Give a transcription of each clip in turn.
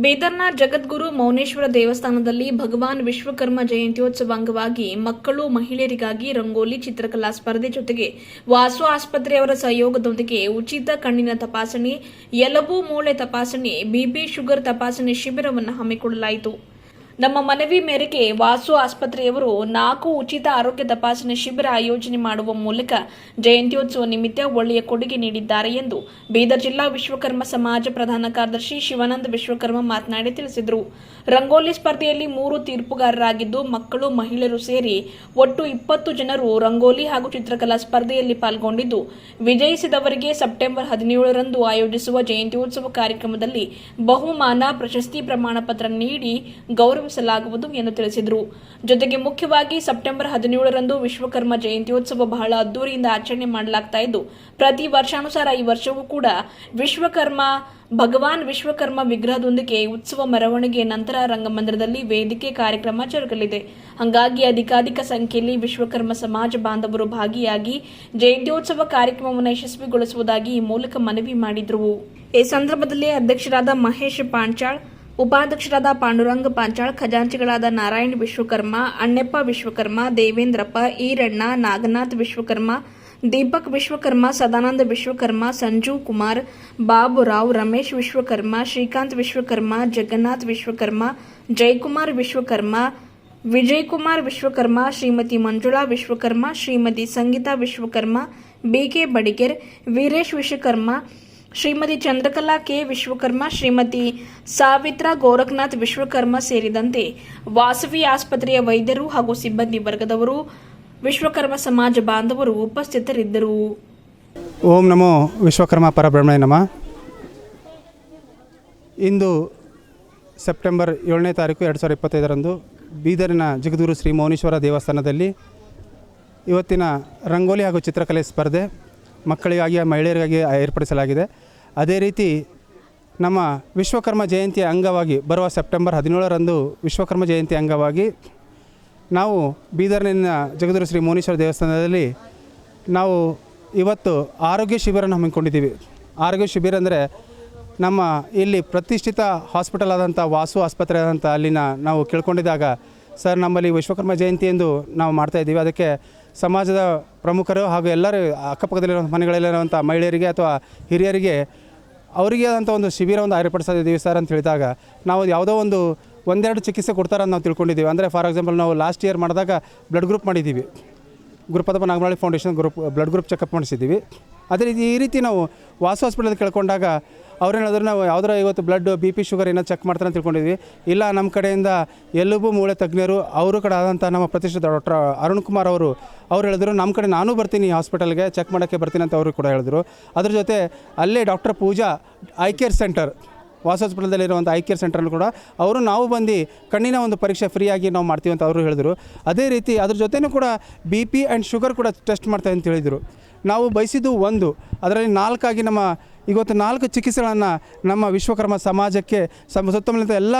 ಬೇದರ್ನ ಜಗದ್ಗುರು ಮೌನೇಶ್ವರ ದೇವಸ್ಥಾನದಲ್ಲಿ ಭಗವಾನ್ ವಿಶ್ವಕರ್ಮ ಜಯಂತ್ಯೋತ್ಸವ ಅಂಗವಾಗಿ ಮಕ್ಕಳು ಮಹಿಳೆಯರಿಗಾಗಿ ರಂಗೋಲಿ ಚಿತ್ರಕಲಾ ಸ್ಪರ್ಧೆ ಜೊತೆಗೆ ವಾಸು ಆಸ್ಪತ್ರೆಯವರ ಸಹಯೋಗದೊಂದಿಗೆ ಉಚಿತ ಕಣ್ಣಿನ ತಪಾಸಣೆ ಎಲಬು ಮೂಳೆ ತಪಾಸಣೆ, ಬಿಪಿ ಶುಗರ್ ತಪಾಸಣೆ ಶಿಬಿರವನ್ನು ಹಮ್ಮಿಕೊಳ್ಳಲಾಯಿತು. ನಮ್ಮ ಮನವಿ ಮೇರೆಗೆ ವಾಸು ಆಸ್ಪತ್ರೆಯವರು ನಾಲ್ಕು ಉಚಿತ ಆರೋಗ್ಯ ತಪಾಸಣೆ ಶಿಬಿರ ಆಯೋಜನೆ ಮಾಡುವ ಮೂಲಕ ಜಯಂತ್ಯೋತ್ಸವ ನಿಮಿತ್ತ ಒಳ್ಳೆಯ ಕೊಡುಗೆ ನೀಡಿದ್ದಾರೆ ಎಂದು ಬೀದರ್ ಜಿಲ್ಲಾ ವಿಶ್ವಕರ್ಮ ಸಮಾಜ ಪ್ರಧಾನ ಕಾರ್ಯದರ್ಶಿ ಶಿವಾನಂದ ವಿಶ್ವಕರ್ಮ ಮಾತನಾಡಿ ತಿಳಿಸಿದರು. ರಂಗೋಲಿ ಸ್ಪರ್ಧೆಯಲ್ಲಿ ಮೂರು ತೀರ್ಪುಗಾರರಾಗಿದ್ದು ಮಕ್ಕಳು, ಮಹಿಳೆಯರು ಸೇರಿ ಒಟ್ಟು ಇಪ್ಪತ್ತು ಜನರು ರಂಗೋಲಿ ಹಾಗೂ ಚಿತ್ರಕಲಾ ಸ್ಪರ್ಧೆಯಲ್ಲಿ ಪಾಲ್ಗೊಂಡಿದ್ದು, ವಿಜಯಿಸಿದವರಿಗೆ ಸೆಪ್ಟೆಂಬರ್ ಹದಿನೇಳರಂದು ಆಯೋಜಿಸುವ ಜಯಂತ್ಯೋತ್ಸವ ಕಾರ್ಯಕ್ರಮದಲ್ಲಿ ಬಹುಮಾನ ಪ್ರಶಸ್ತಿ ಪ್ರಮಾಣ ಪತ್ರ ನೀಡಿ ಗೌರವಿಸಲಾಗುವುದು ಎಂದು ತಿಳಿಸಿದರು. ಜೊತೆಗೆ ಮುಖ್ಯವಾಗಿ ಸೆಪ್ಟೆಂಬರ್ ಹದಿನೇಳರಂದು ವಿಶ್ವಕರ್ಮ ಜಯಂತ್ಯೋತ್ಸವ ಬಹಳ ಅದ್ದೂರಿಯಿಂದ ಆಚರಣೆ ಮಾಡಲಾಗ್ತಾ ಇದ್ದು, ಪ್ರತಿ ವರ್ಷಾನುಸಾರ ಈ ವರ್ಷವೂ ಕೂಡ ವಿಶ್ವಕರ್ಮ, ಭಗವಾನ್ ವಿಶ್ವಕರ್ಮ ವಿಗ್ರಹದೊಂದಿಗೆ ಉತ್ಸವ ಮೆರವಣಿಗೆ ನಂತರ ರಂಗಮಂದಿರದಲ್ಲಿ ವೇದಿಕೆ ಕಾರ್ಯಕ್ರಮ ಜರುಗಲಿದೆ. ಹಂಗಾಗಿ ಅಧಿಕಾಧಿಕ ಸಂಖ್ಯೆಯಲ್ಲಿ ವಿಶ್ವಕರ್ಮ ಸಮಾಜ ಬಾಂಧವರು ಭಾಗಿಯಾಗಿ ಜಯಂತ್ಯೋತ್ಸವ ಕಾರ್ಯಕ್ರಮವನ್ನು ಯಶಸ್ವಿಗೊಳಿಸುವುದಾಗಿ ಮೂಲಕ ಮನವಿ ಮಾಡಿದ್ರು. ಈ ಸಂದರ್ಭದಲ್ಲಿ ಅಧ್ಯಕ್ಷರಾದ ಮಹೇಶ್ ಪಾಂಚಾಳ್ ಉಪಾಧ್ಯಕ್ಷರಾದ ಪಾಂಡುರಂಗ ಪಾಂಚಾಳ್, ಖಜಾಂಚಿಗಳಾದ ನಾರಾಯಣ್ ವಿಶ್ವಕರ್ಮ, ಅಣ್ಣಪ್ಪ ವಿಶ್ವಕರ್ಮ, ದೇವೇಂದ್ರಪ್ಪ ಈರಣ್ಣ, ನಾಗನಾಥ್ ವಿಶ್ವಕರ್ಮ, ದೀಪಕ್ ವಿಶ್ವಕರ್ಮ, ಸದಾನಂದ ವಿಶ್ವಕರ್ಮ, ಸಂಜು ಕುಮಾರ್ ಬಾಬುರಾವ್ ರಮೇಶ್ ವಿಶ್ವಕರ್ಮ, ಶ್ರೀಕಾಂತ್ ವಿಶ್ವಕರ್ಮ, ಜಗನ್ನಾಥ್ ವಿಶ್ವಕರ್ಮ, ಜಯಕುಮಾರ್ ವಿಶ್ವಕರ್ಮ, ವಿಜಯ್ ಕುಮಾರ್ ವಿಶ್ವಕರ್ಮ, ಶ್ರೀಮತಿ ಮಂಜುಳಾ ವಿಶ್ವಕರ್ಮ, ಶ್ರೀಮತಿ ಸಂಗೀತಾ ವಿಶ್ವಕರ್ಮ ಬಿಕೆ ಬಡಿಗೇರ್, ವೀರೇಶ್ ವಿಶ್ವಕರ್ಮ ಶ್ರೀಮತಿ ಚಂದ್ರಕಲಾ ಕೆ ವಿಶ್ವಕರ್ಮ, ಶ್ರೀಮತಿ ಸಾವಿತ್ರಾ ಗೋರಖನಾಥ್ ವಿಶ್ವಕರ್ಮ ಸೇರಿದಂತೆ ವಾಸವಿ ಆಸ್ಪತ್ರೆಯ ವೈದ್ಯರು ಹಾಗೂ ಸಿಬ್ಬಂದಿ ವರ್ಗದವರು, ವಿಶ್ವಕರ್ಮ ಸಮಾಜ ಬಾಂಧವರು ಉಪಸ್ಥಿತರಿದ್ದರು. ಓಂ ನಮೋ ವಿಶ್ವಕರ್ಮ ಪರಬ್ರಹ್ಮಣ್ಯ ನಮ. ಇಂದು ಸೆಪ್ಟೆಂಬರ್ ಏಳನೇ ತಾರೀಕು ಎರಡು ಸಾವಿರದ ಇಪ್ಪತ್ತೈದರಂದು ಬೀದರಿನ ಜಗದೂರು ಶ್ರೀ ಮೌನೇಶ್ವರ ದೇವಸ್ಥಾನದಲ್ಲಿ ಇವತ್ತಿನ ರಂಗೋಲಿ ಹಾಗೂ ಚಿತ್ರಕಲೆ ಸ್ಪರ್ಧೆ ಮಕ್ಕಳಿಗಾಗಿ ಮಹಿಳೆಯರಿಗಾಗಿ ಏರ್ಪಡಿಸಲಾಗಿದೆ. ಅದೇ ರೀತಿ ನಮ್ಮ ವಿಶ್ವಕರ್ಮ ಜಯಂತಿಯ ಅಂಗವಾಗಿ ಬರುವ ಸೆಪ್ಟೆಂಬರ್ ಹದಿನೇಳರಂದು ವಿಶ್ವಕರ್ಮ ಜಯಂತಿ ಅಂಗವಾಗಿ ನಾವು ಬೀದರ್ನಿನ ಜಗದೂರು ಶ್ರೀ ಮೋನೀಶ್ವರ ದೇವಸ್ಥಾನದಲ್ಲಿ ನಾವು ಇವತ್ತು ಆರೋಗ್ಯ ಶಿಬಿರನ ಹಮ್ಮಿಕೊಂಡಿದ್ದೀವಿ. ಆರೋಗ್ಯ ಶಿಬಿರ ಅಂದರೆ ನಮ್ಮ ಇಲ್ಲಿ ಪ್ರತಿಷ್ಠಿತ ಹಾಸ್ಪಿಟಲ್ ಆದಂಥ ವಾಸು ಆಸ್ಪತ್ರೆ ಆದಂಥ ಅಲ್ಲಿನ ನಾವು ಕೇಳ್ಕೊಂಡಿದ್ದಾಗ, ಸರ್, ನಮ್ಮಲ್ಲಿ ವಿಶ್ವಕರ್ಮ ಜಯಂತಿ ಎಂದು ನಾವು ಮಾಡ್ತಾಯಿದ್ದೀವಿ ಅದಕ್ಕೆ ಸಮಾಜದ ಪ್ರಮುಖರು ಹಾಗೂ ಎಲ್ಲರೂ ಅಕ್ಕಪಕ್ಕದಲ್ಲಿರುವಂಥ ಮನೆಗಳಲ್ಲಿರುವಂಥ ಮಹಿಳೆಯರಿಗೆ ಅಥವಾ ಹಿರಿಯರಿಗೆ ಅವರಿಗೆ ಆದಂಥ ಒಂದು ಶಿಬಿರ ಒಂದು ಏರ್ಪಡಿಸ್ತಾ ಇದ್ದೀವಿ ಸರ್ ಅಂತ ಹೇಳಿದಾಗ ನಾವು ಯಾವುದೋ ಒಂದು ಒಂದೆರಡು ಚಿಕಿತ್ಸೆ ಕೊಡ್ತಾರೆ ಅಂತ ನಾವು ತಿಳ್ಕೊಂಡಿದ್ದೀವಿ. ಅಂದರೆ ಫಾರ್ ಎಕ್ಸಾಂಪಲ್ ನಾವು ಲಾಸ್ಟ್ ಇಯರ್ ಮಾಡಿದಾಗ ಬ್ಲಡ್ ಗ್ರೂಪ್ ಮಾಡಿದ್ದೀವಿ. Gurupadappa Nagamali foundation group blood group checkup ಮಾಡಿಸಿದ್ದೀವಿ. ಅದೇ ರೀತಿ ಈ ರೀತಿ ನಾವು ವಾಸು ಹಾಸ್ಪಿಟಲ್ ಕೇಳ್ಕೊಂಡಾಗ ಅವ್ರೇನಾದರೂ ನಾವು ಯಾವ್ದಾರ ಇವತ್ತು ಬ್ಲಡ್ ಬಿ ಪಿ ಶುಗರ್ ಏನೋ ಚೆಕ್ ಮಾಡ್ತಾರೆ ಅಂತ ತಿಳ್ಕೊಂಡಿದ್ವಿ. ಇಲ್ಲ ನಮ್ಮ ಕಡೆಯಿಂದ ಎಲುಬು ಮೂಳೆ ತಜ್ಞರು, ಅವರು ಕಡೆ ಆದಂಥ ನಮ್ಮ ಪ್ರತಿಷ್ಠಿತ ಡಾಕ್ಟರ್ ಅರುಣ್ ಕುಮಾರ್ ಅವರು, ಅವ್ರು ಹೇಳಿದ್ರು ನಮ್ಮ ಕಡೆ ನಾನು ಬರ್ತೀನಿ ಹಾಸ್ಪಿಟಲ್ಗೆ ಚೆಕ್ ಮಾಡೋಕ್ಕೆ ಬರ್ತೀನಿ ಅಂತ ಅವರು ಕೂಡ ಹೇಳಿದ್ರು. ಅದ್ರ ಜೊತೆ ಅಲ್ಲೇ doctor Pooja eye care centre ವಾಸ ಹಾಸ್ಪಿಟಲ್ದಲ್ಲಿರುವಂಥ ಐ ಕೇರ್ ಸೆಂಟ್ರಲ್ಲೂ ಕೂಡ ಅವರು ನಾವು ಬಂದು ಕಣ್ಣಿನ ಒಂದು ಪರೀಕ್ಷೆ ಫ್ರೀಯಾಗಿ ನಾವು ಮಾಡ್ತೀವಿ ಅಂತ ಅವರು ಹೇಳಿದರು. ಅದೇ ರೀತಿ ಅದ್ರ ಜೊತೆನೂ ಕೂಡ ಬಿ ಪಿ ಆ್ಯಂಡ್ ಶುಗರ್ ಕೂಡ ಟೆಸ್ಟ್ ಮಾಡ್ತಾರೆ ಅಂತ ಹೇಳಿದರು. ನಾವು ಬಯಸಿದ್ದು ಒಂದು, ಅದರಲ್ಲಿ ನಾಲ್ಕಾಗಿ ನಮ್ಮ ಇವತ್ತು ನಾಲ್ಕು ಚಿಕಿತ್ಸೆಗಳನ್ನು ನಮ್ಮ ವಿಶ್ವಕರ್ಮ ಸಮಾಜಕ್ಕೆ, ಸಮ ಸುತ್ತಮುತ್ತ ಎಲ್ಲ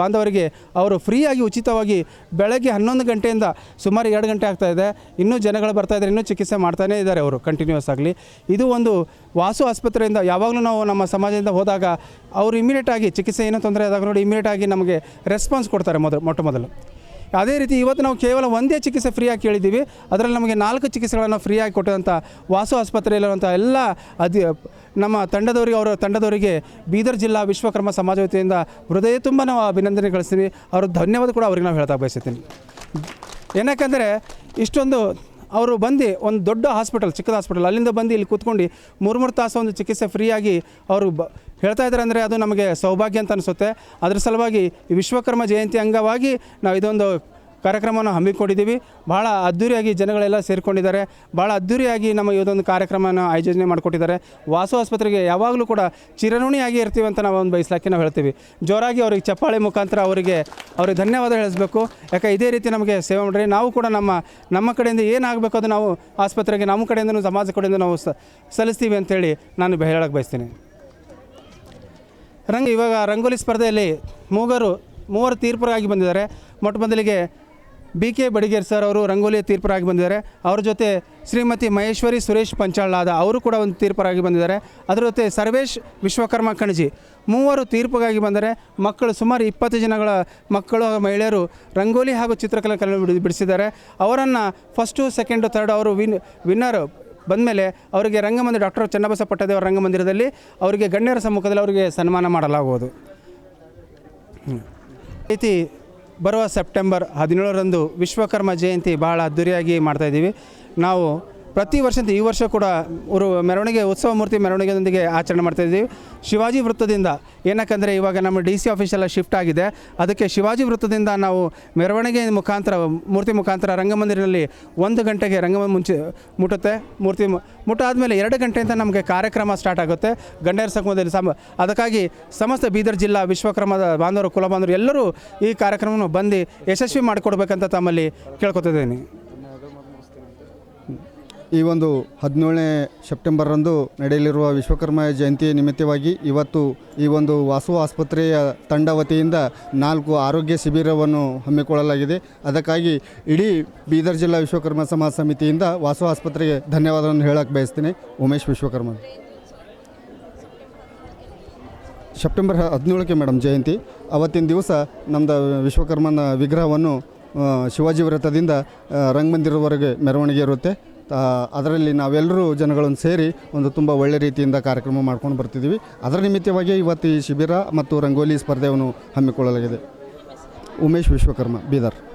ಬಾಂಧವರಿಗೆ ಅವರು ಫ್ರೀಯಾಗಿ ಉಚಿತವಾಗಿ ಬೆಳಗ್ಗೆ ಹನ್ನೊಂದು ಗಂಟೆಯಿಂದ ಸುಮಾರು ಎರಡು ಗಂಟೆ ಆಗ್ತಾ ಇದೆ. ಇನ್ನೂ ಜನಗಳು ಬರ್ತಾ ಇದ್ದಾರೆ, ಇನ್ನೂ ಚಿಕಿತ್ಸೆ ಮಾಡ್ತಾನೇ ಇದ್ದಾರೆ ಅವರು ಕಂಟಿನ್ಯೂಸ್ ಆಗಲಿ. ಇದು ಒಂದು ವಾಸು ಆಸ್ಪತ್ರೆಯಿಂದ ಯಾವಾಗಲೂ ನಾವು ನಮ್ಮ ಸಮಾಜದಿಂದ ಹೋದಾಗ ಅವರು ಇಮಿಡಿಯೇಟಾಗಿ ಚಿಕಿತ್ಸೆ ಏನೋ ತೊಂದರೆ ಆದಾಗ ನೋಡಿ ಇಮಿಡಿಯೇಟಾಗಿ ನಮಗೆ ರೆಸ್ಪಾನ್ಸ್ ಕೊಡ್ತಾರೆ ಮೊದಲು, ಮೊಟ್ಟ ಮೊದಲು. ಅದೇ ರೀತಿ ಇವತ್ತು ನಾವು ಕೇವಲ ಒಂದೇ ಚಿಕಿತ್ಸೆ ಫ್ರೀಯಾಗಿ ಕೇಳಿದ್ದೀವಿ. ಅದರಲ್ಲಿ ನಮಗೆ ನಾಲ್ಕು ಚಿಕಿತ್ಸೆಗಳನ್ನು ಫ್ರೀಯಾಗಿ ಕೊಟ್ಟಂಥ ವಾಸು ಆಸ್ಪತ್ರೆಯಲ್ಲಿರುವಂಥ ಎಲ್ಲ ಅದಿ ನಮ್ಮ ತಂಡದವರಿಗೆ, ಅವರ ತಂಡದವರಿಗೆ ಬೀದರ್ ಜಿಲ್ಲಾ ವಿಶ್ವಕರ್ಮ ಸಮಾಜ ವತಿಯಿಂದ ಹೃದಯ ತುಂಬ ನಾವು ಅಭಿನಂದನೆ ಕಳಿಸ್ತೀನಿ. ಅವರು ಧನ್ಯವಾದ ಕೂಡ ಅವ್ರಿಗೆ ನಾವು ಹೇಳ್ತಾ ಬಯಸ್ತೀನಿ ಏನಕ್ಕಂದರೆ ಇಷ್ಟೊಂದು ಅವರು ಬಂದು ಒಂದು ದೊಡ್ಡ ಹಾಸ್ಪಿಟಲ್, ಚಿಕ್ಕದ ಹಾಸ್ಪಿಟಲ್, ಅಲ್ಲಿಂದ ಬಂದು ಇಲ್ಲಿ ಕೂತ್ಕೊಂಡು ಮೂರು ಮೂರು ತಾಸು ಒಂದು ಚಿಕಿತ್ಸೆ ಫ್ರೀಯಾಗಿ ಅವರು ಬ, ಹೇಳ್ತಾ ಇದ್ದಾರೆ ಅಂದರೆ ಅದು ನಮಗೆ ಸೌಭಾಗ್ಯ ಅಂತ ಅನಿಸುತ್ತೆ. ಅದರ ಸಲುವಾಗಿ ವಿಶ್ವಕರ್ಮ ಜಯಂತಿ ಅಂಗವಾಗಿ ನಾವು ಇದೊಂದು ಕಾರ್ಯಕ್ರಮವನ್ನು ಹಮ್ಮಿಕೊಂಡಿದ್ದೀವಿ. ಭಾಳ ಅದ್ಧೂರಿಯಾಗಿ ಜನಗಳೆಲ್ಲ ಸೇರಿಕೊಂಡಿದ್ದಾರೆ. ಭಾಳ ಅದ್ಧೂರಿಯಾಗಿ ನಮ್ಮ ಇದೊಂದು ಕಾರ್ಯಕ್ರಮನ ಆಯೋಜನೆ ಮಾಡಿಕೊಟ್ಟಿದ್ದಾರೆ. ವಾಸು ಆಸ್ಪತ್ರೆಗೆ ಯಾವಾಗಲೂ ಕೂಡ ಚಿರಋಣಿಯಾಗಿ ಇರ್ತೀವಿ ಅಂತ ನಾವು ಒಂದು ಬಯಸ್ಲಾಕಿ ನಾವು ಹೇಳ್ತೀವಿ. ಜೋರಾಗಿ ಅವ್ರಿಗೆ ಚಪ್ಪಾಳೆ ಮುಖಾಂತರ ಅವರಿಗೆ ಅವ್ರಿಗೆ ಧನ್ಯವಾದ ಹೇಳಿಸ್ಬೇಕು. ಯಾಕೆ ಇದೇ ರೀತಿ ನಮಗೆ ಸೇವೆ ಮಾಡಿರಿ ನಾವು ಕೂಡ ನಮ್ಮ ನಮ್ಮ ಕಡೆಯಿಂದ ಏನಾಗಬೇಕು ಅದು ನಾವು ಆಸ್ಪತ್ರೆಗೆ, ನಮ್ಮ ಕಡೆಯಿಂದ ಸಮಾಜ ಕಡೆಯಿಂದ ನಾವು ಸಲ್ಲಿಸ್ತೀವಿ ಅಂತೇಳಿ ನಾನು ಹೇಳಕ್ಕೆ ಬಯಸ್ತೀನಿ. ರಂಗ, ಇವಾಗ ರಂಗೋಲಿ ಸ್ಪರ್ಧೆಯಲ್ಲಿ ಮೂಗರು, ಮೂವರು ತೀರ್ಪರಾಗಿ ಬಂದಿದ್ದಾರೆ. ಮೊಟ್ಟ ಮೊದಲಿಗೆ ಬಿ ಕೆ ಬಡಿಗೇರ್ ಸರ್ ಅವರು ರಂಗೋಲಿ ತೀರ್ಪರಾಗಿ ಬಂದಿದ್ದಾರೆ. ಅವ್ರ ಜೊತೆ ಶ್ರೀಮತಿ ಮಹೇಶ್ವರಿ ಸುರೇಶ್ ಪಂಚಾಳಾದ ಅವರು ಕೂಡ ಒಂದು ತೀರ್ಪರಾಗಿ ಬಂದಿದ್ದಾರೆ. ಅದರ ಜೊತೆ ಸರ್ವೇಶ್ ವಿಶ್ವಕರ್ಮ ಕಣಜಿ ಮೂವರು ತೀರ್ಪಿಗಾಗಿ ಬಂದರೆ ಮಕ್ಕಳು ಸುಮಾರು ಇಪ್ಪತ್ತು ಜನಗಳ ಮಕ್ಕಳು ಮಹಿಳೆಯರು ರಂಗೋಲಿ ಹಾಗೂ ಚಿತ್ರಕಲೆ ಕಲೆ ಬಿಡಿ ಬಿಡಿಸಿದ್ದಾರೆ. ಅವರನ್ನು ಫಸ್ಟು ಸೆಕೆಂಡು ಥರ್ಡ್ ಅವರು ವಿನ್ ವಿನ್ನರ್ ಬಂದಮೇಲೆ ಅವರಿಗೆ ರಂಗಮಂದಿರ ಡಾಕ್ಟರ್ ಚನ್ನಬಸ ಪಟ್ಟದೇವರ ರಂಗಮಂದಿರದಲ್ಲಿ ಅವರಿಗೆ ಗಣ್ಯರ ಸಮ್ಮುಖದಲ್ಲಿ ಅವರಿಗೆ ಸನ್ಮಾನ ಮಾಡಲಾಗುವುದು. ರೀತಿ ಬರುವ ಸೆಪ್ಟೆಂಬರ್ ಹದಿನೇಳರಂದು ವಿಶ್ವಕರ್ಮ ಜಯಂತಿ ಭಾಳ ಅದ್ದೂರಿಯಾಗಿ ಮಾಡ್ತಾಯಿದ್ದೀವಿ ನಾವು ಪ್ರತಿ ವರ್ಷದ ಈ ವರ್ಷ ಕೂಡ ಅವರು ಮೆರವಣಿಗೆ, ಉತ್ಸವ ಮೂರ್ತಿ ಮೆರವಣಿಗೆಯೊಂದಿಗೆ ಆಚರಣೆ ಮಾಡ್ತಾಯಿದ್ದೀವಿ ಶಿವಾಜಿ ವೃತ್ತದಿಂದ, ಏನಕ್ಕಂದರೆ ಇವಾಗ ನಮ್ಮ ಡಿ ಸಿ ಆಫೀಸೆಲ್ಲ ಶಿಫ್ಟ್ ಆಗಿದೆ. ಅದಕ್ಕೆ ಶಿವಾಜಿ ವೃತ್ತದಿಂದ ನಾವು ಮೆರವಣಿಗೆ ಮುಖಾಂತರ, ಮೂರ್ತಿ ಮುಖಾಂತರ ರಂಗಮಂದಿರದಲ್ಲಿ ಒಂದು ಗಂಟೆಗೆ ರಂಗ ಮುಂಚೆ ಮುಟ್ಟುತ್ತೆ. ಮೂರ್ತಿ ಮುಟ್ಟಾದ ಮುಟ್ಟಾದಮೇಲೆ ಎರಡು ಗಂಟೆಯಿಂದ ನಮಗೆ ಕಾರ್ಯಕ್ರಮ ಸ್ಟಾರ್ಟ್ ಆಗುತ್ತೆ. ಗಣ್ಯರ ಸಂಗಮದಲ್ಲಿ ಸಮ, ಅದಕ್ಕಾಗಿ ಸಮಸ್ತ ಬೀದರ್ ಜಿಲ್ಲಾ ವಿಶ್ವಕರ್ಮದ ಬಾಂಧವರು ಕುಲ ಬಾಂಧವರು ಎಲ್ಲರೂ ಈ ಕಾರ್ಯಕ್ರಮವನ್ನು ಬಂದು ಯಶಸ್ವಿ ಮಾಡಿಕೊಡ್ಬೇಕಂತ ತಮ್ಮಲ್ಲಿ ಕೇಳ್ಕೊತಿದ್ದೀನಿ. ಈ ಒಂದು ಹದಿನೇಳನೇ ಸೆಪ್ಟೆಂಬರ್ರಂದು ನಡೆಯಲಿರುವ ವಿಶ್ವಕರ್ಮ ಜಯಂತಿ ನಿಮಿತ್ತವಾಗಿ ಇವತ್ತು ಈ ಒಂದು ವಾಸು ಆಸ್ಪತ್ರೆಯ ತಂಡ ವತಿಯಿಂದ ನಾಲ್ಕು ಆರೋಗ್ಯ ಶಿಬಿರವನ್ನು ಹಮ್ಮಿಕೊಳ್ಳಲಾಗಿದೆ. ಅದಕ್ಕಾಗಿ ಇಡೀ ಬೀದರ್ ಜಿಲ್ಲಾ ವಿಶ್ವಕರ್ಮ ಸಮಾಜ ಸಮಿತಿಯಿಂದ ವಾಸು ಆಸ್ಪತ್ರೆಗೆ ಧನ್ಯವಾದವನ್ನು ಹೇಳಕ್ಕೆ ಬಯಸ್ತೀನಿ. ಉಮೇಶ್ ವಿಶ್ವಕರ್ಮ. ಸೆಪ್ಟೆಂಬರ್ ಹದಿನೇಳಕ್ಕೆ ಮೇಡಮ್ ಜಯಂತಿ. ಅವತ್ತಿನ ದಿವಸ ನಮ್ಮದು ವಿಶ್ವಕರ್ಮನ ವಿಗ್ರಹವನ್ನು ಶಿವಾಜಿ ವ್ರತದಿಂದ ರಂಗಮಂದಿರದವರೆಗೆ ಮೆರವಣಿಗೆ ಇರುತ್ತೆ. ಅದರಲ್ಲಿ ನಾವೆಲ್ಲರೂ ಜನಗಳನ್ನು ಸೇರಿ ಒಂದು ತುಂಬ ಒಳ್ಳೆ ರೀತಿಯಿಂದ ಕಾರ್ಯಕ್ರಮ ಮಾಡ್ಕೊಂಡು ಬರ್ತಿದ್ದೀವಿ. ಅದರ ನಿಮಿತ್ತವಾಗಿ ಇವತ್ತು ಈ ಶಿಬಿರ ಮತ್ತು ರಂಗೋಲಿ ಸ್ಪರ್ಧೆಯನ್ನು ಹಮ್ಮಿಕೊಳ್ಳಲಾಗಿದೆ. ಉಮೇಶ್ ವಿಶ್ವಕರ್ಮ, ಬೀದರ್.